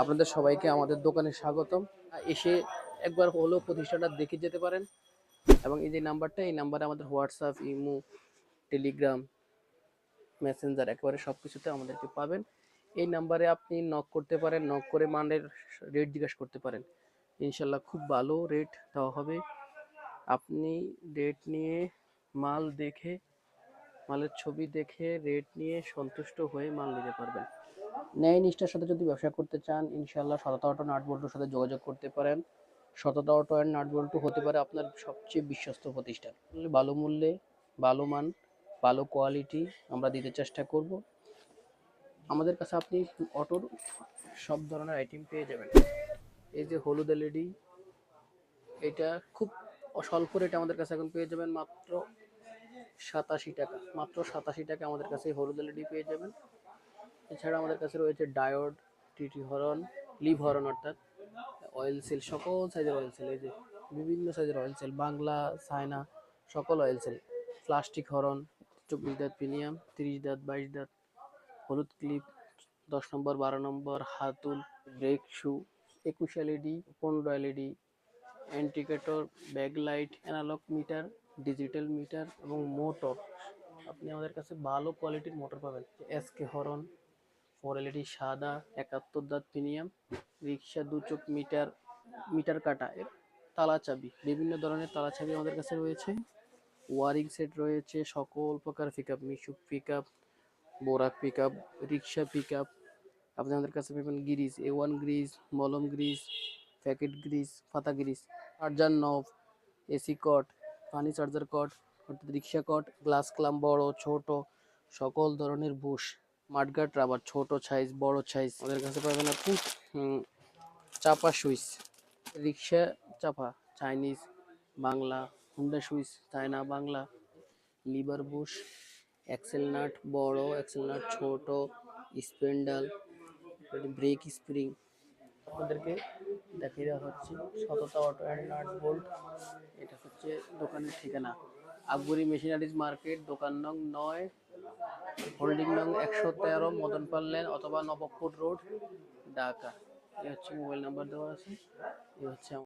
আপনাদের সবাইকে আমাদের দোকানে স্বাগতম। এসে একবার হলো প্রতিষ্ঠানটা দেখে যেতে পারেন। এবং এই যে নাম্বারটা, এই নাম্বারে আমাদের হোয়াটসঅ্যাপ, ইমো, টেলিগ্রাম, মেসেঞ্জার একেবারে সব কিছুতে আমাদেরকে পাবেন। এই নাম্বারে আপনি নক করতে পারেন নক করে মানের রেট জিজ্ঞাসা করতে পারেন। ইনশাল্লাহ খুব ভালো রেট দেওয়া হবে। আপনি রেট নিয়ে মাল দেখে মালের ছবি দেখে রেট নিয়ে সন্তুষ্ট হয়ে মাল নিতে পারবেন। ন্যায় নিষ্ঠার সাথে যদি ব্যবসা করতে চান ইনশাল্লাহ সততা অটো নাট বল্টুর সাথে যোগাযোগ করতে পারেন। সততা অটো অ্যান্ড নাট বল্টু হতে পারে আপনার সবচেয়ে বিশ্বস্ত প্রতিষ্ঠান। ভালো মূল্যে, ভালো মান, ভালো কোয়ালিটি আমরা দিতে চেষ্টা করব। আমাদের কাছে আপনি অটোর সব ধরনের আইটেম পেয়ে যাবেন। এই যে হলুদ এলইডি এটা খুব স্বল্প রেটে আমাদের কাছে এখন পেয়ে যাবেন মাত্র সাতাশি টাকা, মাত্র সাতাশি টাকা আমাদের কাছে হলুদ এলইডি পেয়ে যাবেন। এছাড়া আমাদের কাছে রয়েছে diode, TT horn, leave horn অর্থাৎ অয়েল সেল সকল সাইজের অয়েল সেল এই যে বিভিন্ন সাইজের অয়েল সেল বাংলা চায়না সকল অয়েল সেল প্লাস্টিক হরন, চব্বিশ দাঁত প্রিমিয়াম, তিরিশ দাঁত, বাইশ দাঁত, হলুদ ক্লিপ দশ নম্বর, বারো নম্বর, হাতুল ব্রেক শু একুশ এলইডি, পনেরো LED indicator backlight analog meter digital meter এবং মোটর, আপনি আমাদের কাছে ভালো কোয়ালিটির মোটর পাবেন। এসকে হরন, ফোর এলইডি সাদা, একাত্তর দাঁত প্রিমিয়াম, রিক্সা দু চোখ মিটার মিটার কাটা তালা চাবি, বিভিন্ন ধরনের তালা চাবি আমাদের কাছে রয়েছে। ওয়ারিং সেট রয়েছে, সকল প্রকার pick up Mishuk pick up Borak pick up রিক্সা পিক আপ আপনি আমাদের কাছে পাবেন গ্রিজ এ ওয়ান গ্রিজ মলম গ্রিজ প্যাকেট গ্রিজ ফাতা গ্রিজ চার্জার নব এসি কট পানি চার্জার কট, অর্থাৎ রিক্সা কট, গ্লাস ক্লাম বড়, ছোট, সকল ধরনের বুশ মাঠগাট রাবার, ছোট সাইজ বড় সাইজ ওদের কাছে পাবেন আপনি চাপা সুইচ, রিক্সা চাপা, Chinese, Bangla, Honda switch, China, Bangla, lever bush, axle nut বড়, এক্সেল নাট ছোট স্পেন্ডাল ব্রেক স্প্রিং। আপনাদেরকে দেখিয়ে দেওয়া হচ্ছে। সততা অটো অ্যান্ড নাট বোল্ট, এটা হচ্ছে দোকানের ঠিকানা। আকবরি মেশিনারিজ মার্কেট, দোকান নং নয়, হোল্ডিং নং একশো তেরো, মদনপাল লেন অথবা নবপুর রোড, ঢাকা। এ হচ্ছে মোবাইল নাম্বার দেওয়া আছে। এ হচ্ছে